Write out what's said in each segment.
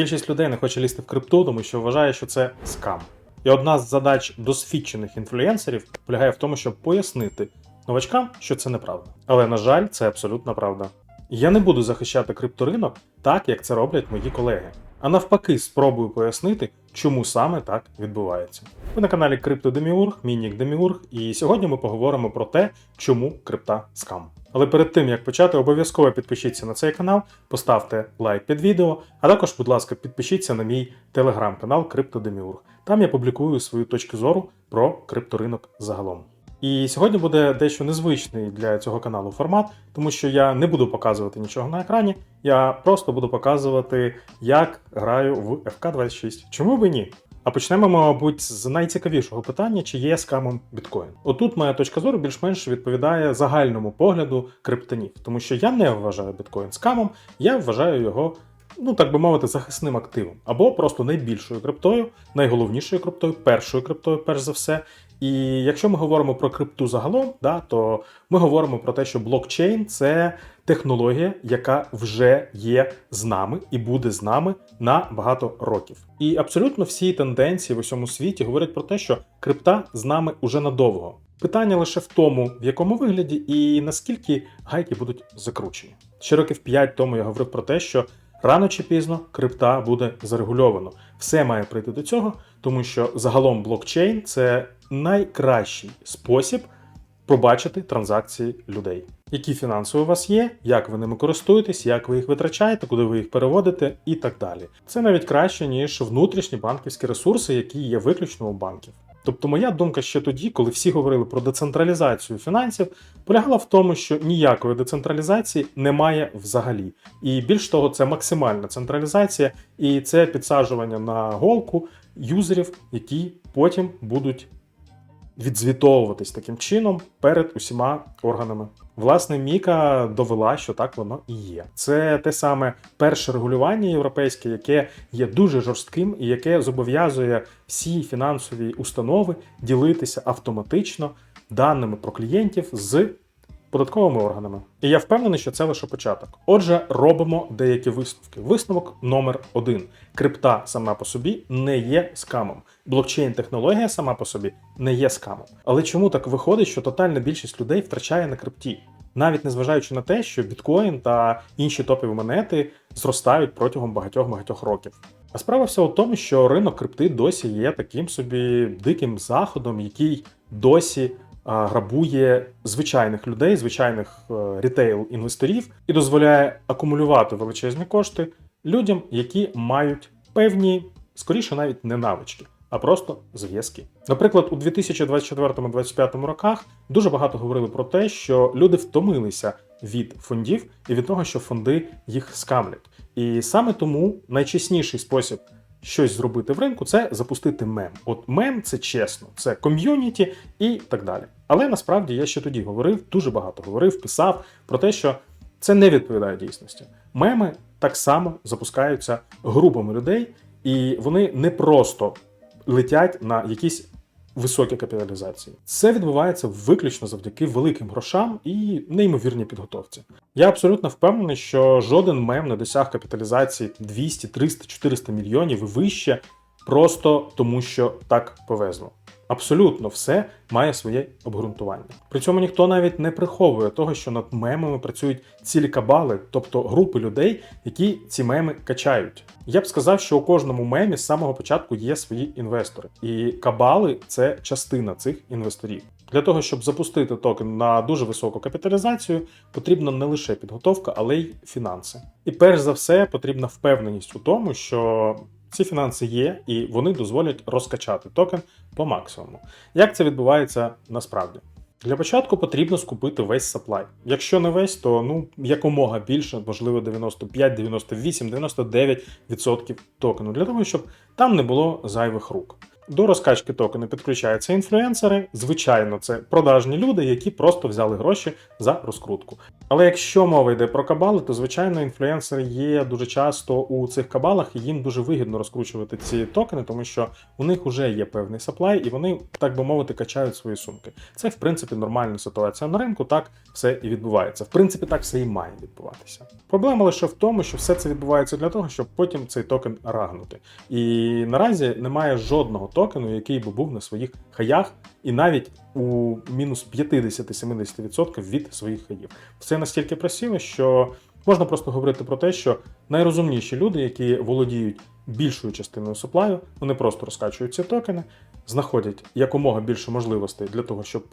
Більшість людей не хоче лізти в крипту, тому що вважає, що це скам. І одна з задач досвідчених інфлюенсерів полягає в тому, щоб пояснити новачкам, що це неправда. Але на жаль, це абсолютна правда. Я не буду захищати крипторинок так, як це роблять мої колеги. А навпаки, спробую пояснити, чому саме так відбувається. Ви на каналі CryptoDemiurg, мій нік Деміург, і сьогодні ми поговоримо про те, чому крипта скам. Але перед тим як почати, обов'язково підпишіться на цей канал, поставте лайк під відео, а також, будь ласка, підпишіться на мій телеграм-канал CryptoDemiurg. Там я публікую свою точку зору про крипторинок загалом. І сьогодні буде дещо незвичний для цього каналу формат, тому що я не буду показувати нічого на екрані, я просто буду показувати, як граю в FK26. Чому би ні? Почнемо, мабуть, з найцікавішого питання, чи є скамом біткоін. Отут моя точка зору більш-менш відповідає загальному погляду криптонів, тому що я не вважаю біткоін скамом, я вважаю його. Ну, так би мовити, захисним активом, або просто найбільшою криптою, найголовнішою криптою, першою криптою, перш за все. І якщо ми говоримо про крипту загалом, да, то ми говоримо про те, що блокчейн це технологія, яка вже є з нами і буде з нами на багато років. І абсолютно всі тенденції в усьому світі говорять про те, що крипта з нами уже надовго. Питання лише в тому, в якому вигляді і наскільки гайки будуть закручені. Ще років 5 тому я говорив про те, що рано чи пізно крипта буде зарегульовано. Все має прийти до цього, тому що загалом блокчейн це найкращий спосіб побачити транзакції людей. Які фінанси у вас є, як ви ними користуєтесь, як ви їх витрачаєте, куди ви їх переводите і так далі. Це навіть краще, ніж внутрішні банківські ресурси, які є виключно у банків. Тобто, моя думка ще тоді, коли всі говорили про децентралізацію фінансів, полягала в тому, що ніякої децентралізації немає взагалі. І більш того, це максимальна централізація, і це підсаджування на голку юзерів, які потім будуть відзвітовуватись таким чином перед усіма органами. Власне, Міка довела, що так воно і є. Це те саме перше регулювання європейське, яке є дуже жорстким і яке зобов'язує всі фінансові установи ділитися автоматично даними про клієнтів з податковими органами. І я впевнений, що це лише початок. Отже, робимо деякі висновки. Висновок номер один: крипта сама по собі не є скамом. Блокчейн-технологія сама по собі не є скамом. Але чому так виходить, що тотальна більшість людей втрачає на крипті? Навіть незважаючи на те, що біткоін та інші топові монети зростають протягом багатьох-багатьох років. А справа вся у тому, що ринок крипти досі є таким собі диким заходом, який досі грабує звичайних людей, звичайних е, рітейл-інвесторів і дозволяє акумулювати величезні кошти людям, які мають певні, скоріше навіть не навички, а просто зв'язки. Наприклад, у 2024-2025 роках дуже багато говорили про те, що люди втомилися від фондів і від того, що фонди їх скамлять. І саме тому найчесніший спосіб щось зробити в ринку це запустити мем. От мем це чесно, це ком'юніті і так далі. Але насправді я ще тоді говорив, дуже багато говорив, писав про те, що це не відповідає дійсності. Меми так само запускаються групами людей, і вони не просто летять на якісь високі капіталізації. Це відбувається виключно завдяки великим грошам і неймовірній підготовці. Я абсолютно впевнений, що жоден мем не досяг капіталізації 200, 300, 400 мільйонів і вище, просто тому що так повезло. Абсолютно все має своє обґрунтування. При цьому ніхто навіть не приховує того, що над мемами працюють цілі кабали, тобто групи людей, які ці меми качають. Я б сказав, що у кожному мемі з самого початку є свої інвестори, і кабали це частина цих інвесторів. Для того, щоб запустити токен на дуже високу капіталізацію, потрібна не лише підготовка, але й фінанси. І перш за все потрібна впевненість у тому, що ці фінанси є, і вони дозволять розкачати токен по максимуму. Як це відбувається насправді? Для початку потрібно скупити весь саплай. Якщо не весь, то ну якомога більше, можливо, 95, 98, 99% токену, для того, щоб там не було зайвих рук. До розкачки токену підключаються інфлюенсери. Звичайно, це продажні люди, які просто взяли гроші за розкрутку. Але якщо мова йде про кабали, то звичайно інфлюенсери є дуже часто у цих кабалах, і їм дуже вигідно розкручувати ці токени, тому що у них вже є певний саплай, і вони, так би мовити, качають свої сумки. Це в принципі нормальна ситуація на ринку. Так все і відбувається. В принципі, так все і має відбуватися. Проблема лише в тому, що все це відбувається для того, щоб потім цей токен рагнути. І наразі немає жодного токену, який би був на своїх хаях, і навіть у мінус 50-70% від своїх хаїв. Все настільки просіло, що можна просто говорити про те, що найрозумніші люди, які володіють більшою частиною суплаю, вони просто розкачують ці токени, знаходять якомога більше можливостей для того, щоб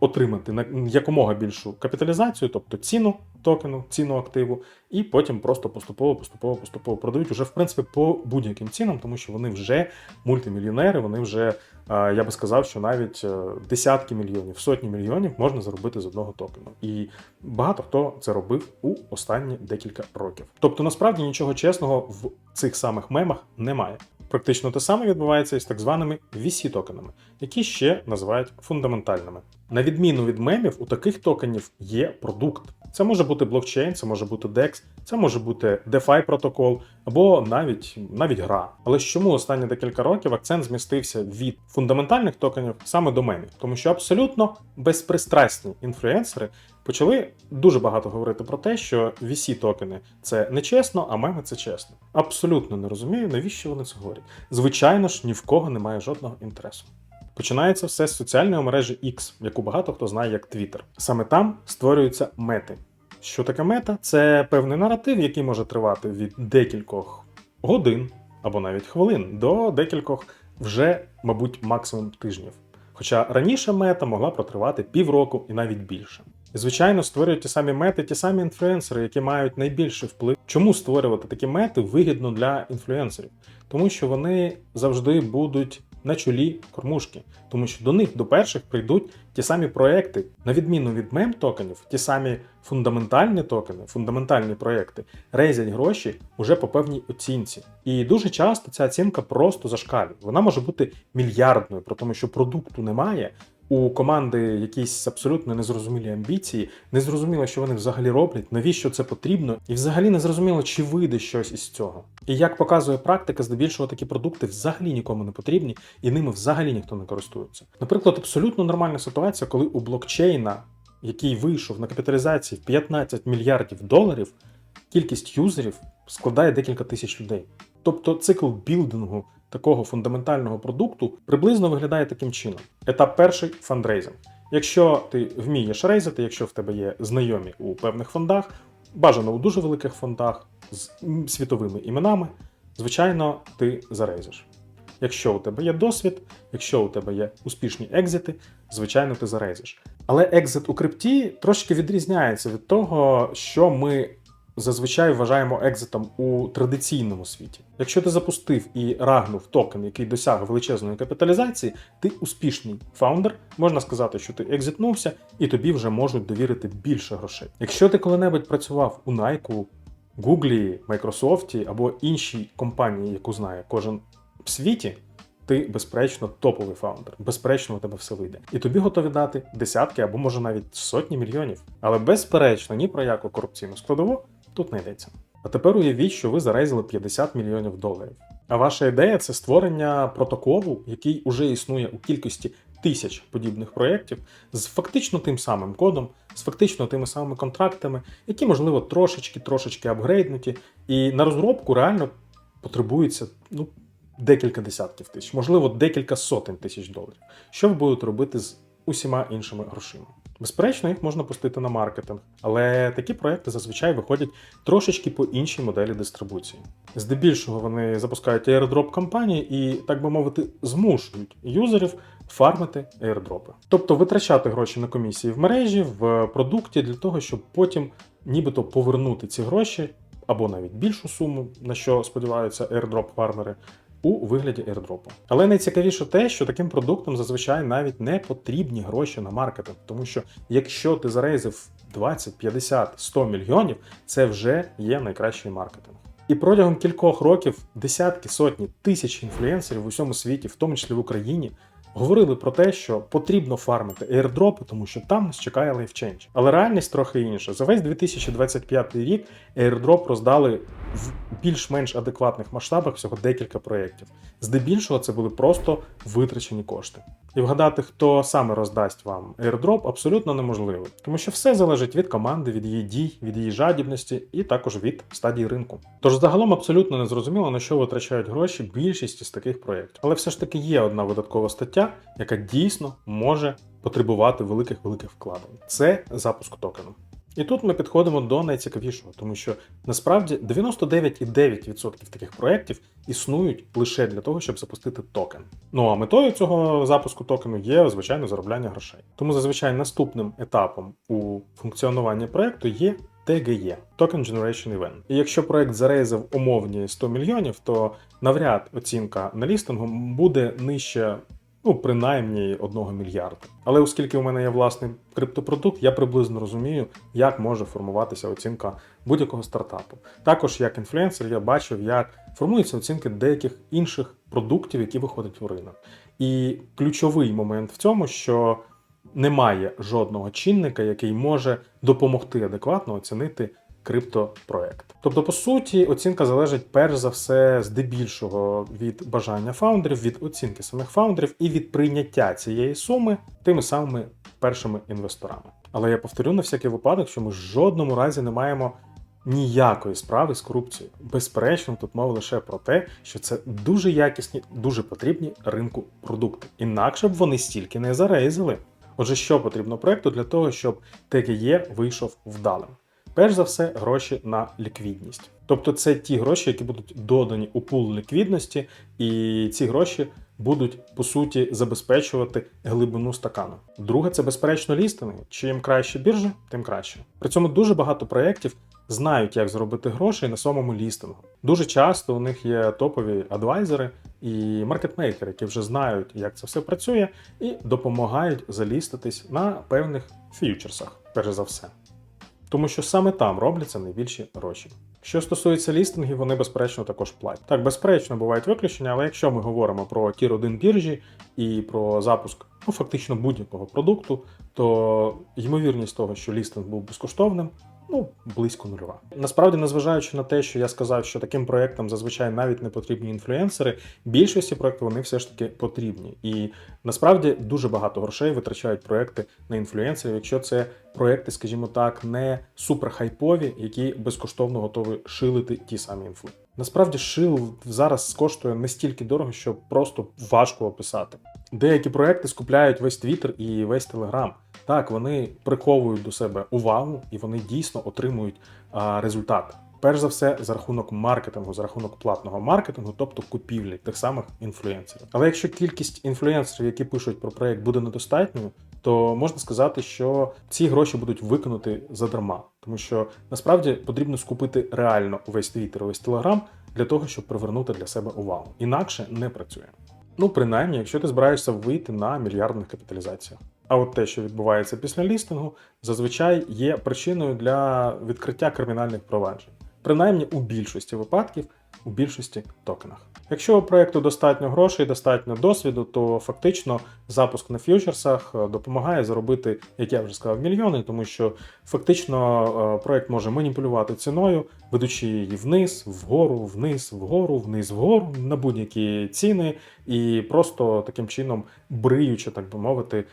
отримати якомога більшу капіталізацію, тобто ціну токену, ціну активу, і потім просто поступово, поступово, поступово продають уже в принципі по будь-яким цінам, тому що вони вже мультимільйонери, вони вже, я би сказав, що навіть е, десятки мільйонів, сотні мільйонів можна заробити з одного токену. І багато хто це робив у останні декілька років. Тобто, насправді нічого чесного в цих самих мемах немає. Практично те саме відбувається із так званими VC-токенами, які ще називають фундаментальними. На відміну від мемів, у таких токенів є продукт. Це може бути блокчейн, це може бути DEX, це може бути DeFi протокол або навіть навіть гра. Але чому останні декілька років акцент змістився від фундаментальних токенів саме до мемів? Тому що абсолютно безпристрасні інфлюенсери почали дуже багато говорити про те, що VC токени це нечесно, а меми це чесно. Абсолютно не розумію, навіщо вони це говорять. Звичайно ж, ні в кого немає жодного інтересу. Починається все з соціальної мережі X, яку багато хто знає як Twitter. Саме там створюються мети. Що таке мета? Це певний наратив, який може тривати від декількох годин або навіть хвилин до декількох вже, мабуть, максимум тижнів. Хоча раніше мета могла протривати півроку і навіть більше. Звичайно, створюють ті самі мети, ті самі інфлюенсери, які мають найбільший вплив. Чому створювати такі мети вигідно для інфлюенсерів? Тому що вони завжди будуть на чолі кормушки, тому що до них до перших прийдуть ті самі проекти, на відміну від мем токенів, ті самі фундаментальні токени, фундаментальні проекти рейзять гроші уже по певній оцінці. І дуже часто ця оцінка просто зашкалює. Вона може бути мільярдною, про тому, що продукту немає. У команди якісь абсолютно незрозумілі амбіції, незрозуміло, що вони взагалі роблять, навіщо це потрібно, і взагалі не зрозуміло, чи вийде щось із цього. І як показує практика, здебільшого такі продукти взагалі нікому не потрібні, і ними взагалі ніхто не користується. Наприклад, абсолютно нормальна ситуація, коли у блокчейна, який вийшов на капіталізації в 15 мільярдів доларів, кількість юзерів складає декілька тисяч людей. Тобто цикл білдингу такого фундаментального продукту приблизно виглядає таким чином: етап перший фандрейзинг. Якщо ти вмієш рейзити, якщо в тебе є знайомі у певних фондах, бажано у дуже великих фондах з світовими іменами, звичайно, ти зарейзиш. Якщо у тебе є досвід, якщо у тебе є успішні екзити, звичайно, ти зарейзиш. Але екзит у крипті трошки відрізняється від того, що ми зазвичай вважаємо екзитом у традиційному світі. Якщо ти запустив і рагнув токен, який досяг величезної капіталізації, ти успішний фаундер, можна сказати, що ти екзитнувся, і тобі вже можуть довірити більше грошей. Якщо ти коли-небудь працював у Nike, Google, Microsoft або іншій компанії, яку знає кожен в світі. Ти, безперечно, топовий фаундер, безперечно, у тебе все вийде. І тобі готові дати десятки або може навіть сотні мільйонів. Але безперечно, ні про яку корупційну складову тут не йдеться. А тепер уявіть, що ви зарейзили 50 мільйонів доларів. А ваша ідея це створення протоколу, який уже існує у кількості тисяч подібних проєктів з фактично тим самим кодом, з фактично тими самими контрактами, які, можливо, трошечки трошечки апгрейднуті, і на розробку реально потребується ну, декілька десятків тисяч, можливо, декілька сотень тисяч доларів. Що ви будете робити з усіма іншими грошима? Безперечно, їх можна пустити на маркетинг, але такі проекти зазвичай виходять трошечки по іншій моделі дистрибуції. Здебільшого вони запускають airdrop кампанії і, так би мовити, змушують юзерів фармити airdropи. Тобто витрачати гроші на комісії в мережі, в продукті для того, щоб потім нібито повернути ці гроші або навіть більшу суму, на що сподіваються airdrop фармери у вигляді airdropу. Але найцікавіше те, що таким продуктом зазвичай навіть не потрібні гроші на маркетинг, тому що якщо ти зарейзив 20, 50, 100 мільйонів, це вже є найкращий маркетинг. І протягом кількох років десятки, сотні, тисяч інфлюенсерів в усьому світі, в тому числі в Україні, говорили про те, що потрібно фармити airdropи, тому що там нас чекає лайфченж. Але реальність трохи інша. За весь 2025 рік airdrop роздали в більш-менш адекватних масштабах всього декілька проєктів. Здебільшого це були просто витрачені кошти. І вгадати, хто саме роздасть вам airdrop, абсолютно неможливо, тому що все залежить від команди, від її дій, від її жадібності і також від стадії ринку. Тож загалом абсолютно не зрозуміло, на що витрачають гроші більшість із таких проєктів. Але все ж таки є одна видаткова стаття, яка дійсно може потребувати великих великих вкладень. Це запуск токену. І тут ми підходимо до найцікавішого, тому що насправді 99,9% таких проєктів існують лише для того, щоб запустити токен. Ну а метою цього запуску токену є, звичайно, заробляння грошей. Тому зазвичай наступним етапом у функціонуванні проєкту є TGE – Token Generation Event. І якщо проект зарейзив умовні 100 мільйонів, то навряд оцінка на лістингу буде нижче ну, принаймні 1 мільярда. Але оскільки у мене є власний криптопродукт, я приблизно розумію, як може формуватися оцінка будь-якого стартапу. Також як інфлюенсер я бачив, як формуються оцінки деяких інших продуктів, які виходять в ринок. І ключовий момент в цьому, що немає жодного чинника, який може допомогти адекватно оцінити криптопроект. Тобто, по суті, оцінка залежить перш за все здебільшого від бажання фаундерів, від оцінки самих фаундерів і від прийняття цієї суми тими самими першими інвесторами. Але я повторю на всякий випадок, що ми в жодному разі не маємо. Ніякої справи з корупцією. Безперечно, тут мова лише про те, що це дуже якісні, дуже потрібні ринку продукти. Інакше б вони стільки не зарейзили. Отже, що потрібно проекту для того, щоб ТГЄ вийшов вдалим? Перш за все, гроші на ліквідність. Тобто це ті гроші, які будуть додані у пул ліквідності, і ці гроші будуть по суті забезпечувати глибину стакану. Друге, це безперечно лістинги. Чим краще біржа, тим краще. При цьому дуже багато проєктів знають, як зробити гроші на самому лістингу. Дуже часто у них є топові адвайзери і маркетмейкери, які вже знають, як це все працює, і допомагають заліститись на певних фьючерсах, перш за все. Тому що саме там робляться найбільші гроші. Що стосується лістингів, вони безперечно також платять. Так, безперечно, бувають виключення, але якщо ми говоримо про тір 1 біржі і про запуск ну, фактично будь-якого продукту, то ймовірність того, що лістинг був безкоштовним, ну, близько нульова. Насправді, незважаючи на те, що я сказав, що таким проектам зазвичай навіть не потрібні інфлюенсери, більшості проєктів вони все ж таки потрібні. І насправді дуже багато грошей витрачають проекти на інфлюенсерів, якщо це проекти, скажімо так, не суперхайпові, які безкоштовно готові шилити ті самі інфли. Насправді шил зараз коштує настільки дорого, що просто важко описати. Деякі проекти скупляють весь Твіттер і весь Телеграм. Так, вони приковують до себе увагу і вони дійсно отримують результат. Перш за все, за рахунок маркетингу, за рахунок платного маркетингу, тобто купівлі тих самих інфлюенсерів. Але якщо кількість інфлюенсерів, які пишуть про проект, буде недостатньою, то можна сказати, що ці гроші будуть виконати задарма, тому що насправді потрібно скупити реально весь Твіттер, весь Телеграм для того, щоб привернути для себе увагу. Інакше не працює. Ну, принаймні, якщо ти збираєшся вийти на мільярдних капіталізаціях. А от те, що відбувається після лістингу, зазвичай є причиною для відкриття кримінальних проваджень. Принаймні у більшості випадків, у більшості токенах. Якщо у проєкту достатньо грошей, достатньо досвіду, то фактично запуск на фьючерсах е, допомагає заробити, як я вже сказав, мільйони, тому що фактично е, проєкт може маніпулювати ціною, ведучи її вниз, вгору, вниз, вгору, вниз, вгору на будь-які ціни, і просто таким чином бриючи, так би мовити,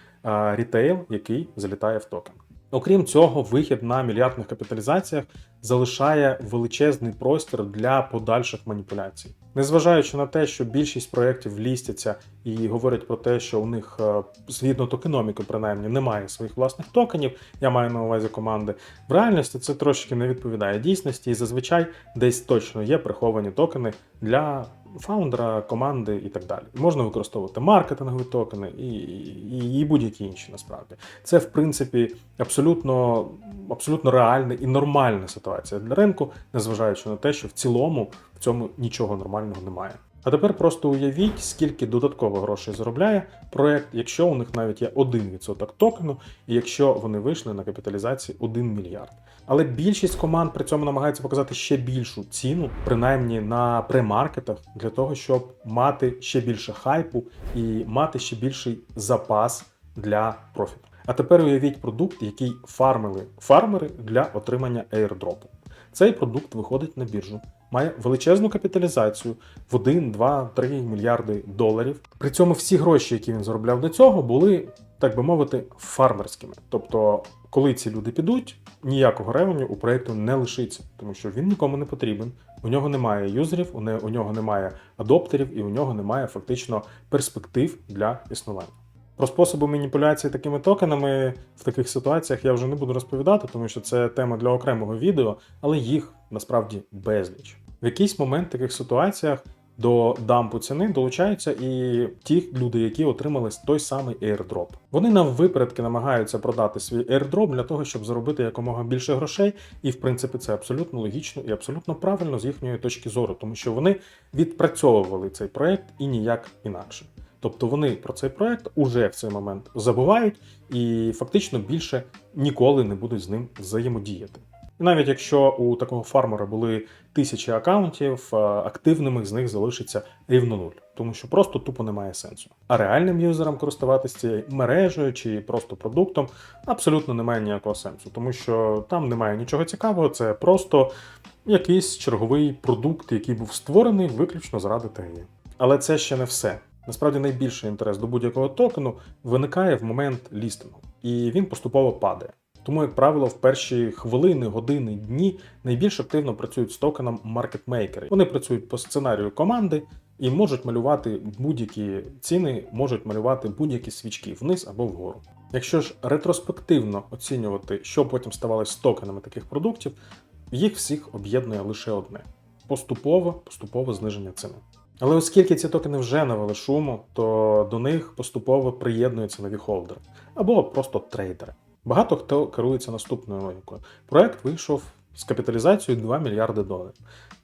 рітейл, який залітає в токен. Окрім цього, вихід на мільярдних капіталізаціях залишає величезний простір для подальших маніпуляцій. Незважаючи на те, що більшість проєктів лістяться і говорять про те, що у них е, згідно токеноміки, принаймні, немає своїх власних токенів, я маю на увазі команди. В реальності це трошки не відповідає дійсності, і зазвичай десь точно є приховані токени для фаундера, команди і так далі. Можна використовувати маркетингові токени і, і, і будь-які інші насправді. Це, в принципі, абсолютно, абсолютно реальна і нормальна ситуація для ринку, незважаючи на те, що в цілому цьому нічого нормального немає. А тепер просто уявіть, скільки додатково грошей заробляє проект, якщо у них навіть є 1% токену, і якщо вони вийшли на капіталізації 1 мільярд. Але більшість команд при цьому намагається показати ще більшу ціну, принаймні на премаркетах, для того, щоб мати ще більше хайпу і мати ще більший запас для профіту. А тепер уявіть продукт, який фармили фармери для отримання airdropу. Цей продукт виходить на біржу, має величезну капіталізацію в 1, 2, 3 мільярди доларів. При цьому всі гроші, які він заробляв до цього, були, так би мовити, фармерськими. Тобто, коли ці люди підуть, ніякого ревеню у проєкту не лишиться, тому що він нікому не потрібен. У нього немає юзерів, у нього немає адоптерів і у нього немає фактично перспектив для існування. Про способи маніпуляції такими токенами в таких ситуаціях я вже не буду розповідати, тому що це тема для окремого відео, але їх насправді безліч. В якийсь момент в таких ситуаціях до дампу ціни долучаються і ті люди, які отримали той самий airdrop. Вони нам випередки намагаються продати свій airdrop для того, щоб заробити якомога більше грошей, і в принципі це абсолютно логічно і абсолютно правильно з їхньої точки зору, тому що вони відпрацьовували цей проект і ніяк інакше. Тобто вони про цей проект уже в цей момент забувають і фактично більше ніколи не будуть з ним взаємодіяти. І навіть якщо у такого фармера були тисячі акаунтів, е, активними з них залишиться рівно нуль, тому що просто тупо немає сенсу. А реальним юзерам користуватися цією мережею чи просто продуктом абсолютно немає ніякого сенсу, тому що там немає нічого цікавого, це просто якийсь черговий продукт, який був створений виключно заради ТГ. Але це ще не все. Насправді найбільший інтерес до будь-якого токену виникає в момент лістингу, і він поступово падає. Тому, як правило, в перші хвилини, години, дні найбільш активно працюють з токеном маркетмейкери. Вони працюють по сценарію команди і можуть малювати будь-які ціни, можуть малювати будь-які свічки вниз або вгору. Якщо ж ретроспективно оцінювати, що потім ставалося з токенами таких продуктів, їх всіх об'єднує лише одне: поступове, поступове зниження ціни. Але оскільки ці токени вже навели шуму, то до них поступово приєднуються нові холдери або просто трейдери. Багато хто керується наступною логікою. Проект вийшов з капіталізацією 2 мільярди доларів.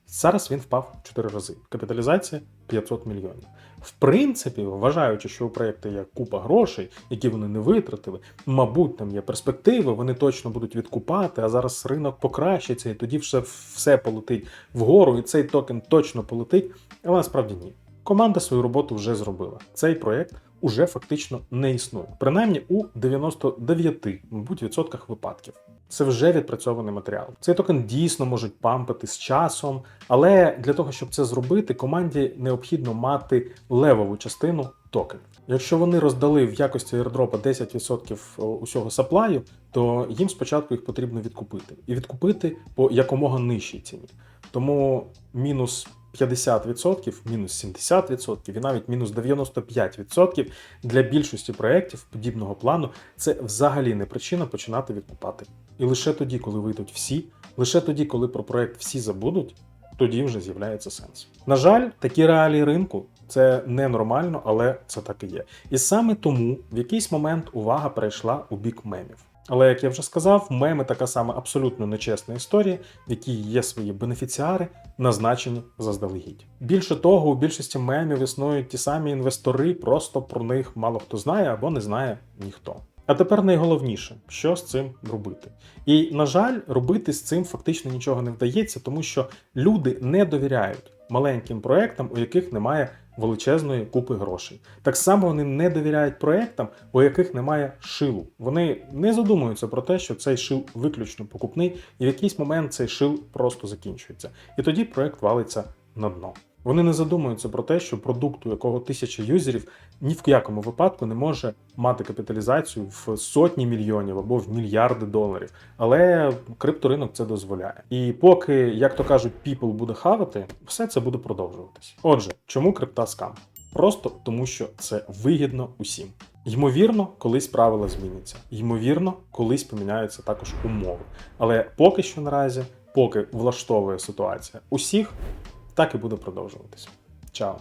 Зараз він впав в 4 рази. Капіталізація 500 мільйонів. В принципі, вважаючи, що у проєкту є купа грошей, які вони не витратили, мабуть, там є перспективи, вони точно будуть відкупати, а зараз ринок покращиться, і тоді все, все полетить вгору, і цей токен точно полетить. Але насправді ні. Команда свою роботу вже зробила. Цей проєкт уже фактично не існує, принаймні у 99, мабуть, відсотках випадків. Це вже відпрацьований матеріал. Цей токен дійсно можуть пампити з часом, але для того, щоб це зробити, команді необхідно мати левову частину токенів. Якщо вони роздали в якості airdropа 10% усього саплаю, то їм спочатку їх потрібно відкупити. І відкупити по якомога нижчій ціні. Тому мінус 50%, мінус 70% і навіть мінус 95% для більшості проєктів подібного плану це взагалі не причина починати відкупати. І лише тоді, коли вийдуть всі, лише тоді, коли про проєкт всі забудуть, тоді вже з'являється сенс. На жаль, такі реалії ринку це ненормально, але це так і є. І саме тому в якийсь момент увага перейшла у бік мемів. Але як я вже сказав, меми така сама абсолютно нечесна історія, в якій є свої бенефіціари, назначені заздалегідь. Більше того, у більшості мемів існують ті самі інвестори, просто про них мало хто знає або не знає ніхто. А тепер найголовніше, що з цим робити. І, на жаль, робити з цим фактично нічого не вдається, тому що люди не довіряють маленьким проектам, у яких немає величезної купи грошей. Так само вони не довіряють проектам, у яких немає шилу. Вони не задумуються про те, що цей шил виключно покупний, і в якийсь момент цей шил просто закінчується. І тоді проект валиться на дно. Вони не задумуються про те, що продукт, у якого тисяча юзерів, ні в якому випадку не може мати капіталізацію в сотні мільйонів або в мільярди доларів. Але крипторинок це дозволяє. І поки, як то кажуть, people буде хавати, все це буде продовжуватись. Отже, чому крипта скам? Просто тому, що це вигідно усім. Ймовірно, колись правила зміняться. Ймовірно, колись поміняються також умови. Але поки що наразі, поки влаштовує ситуація усіх, так і буде продовжуватися. Чао!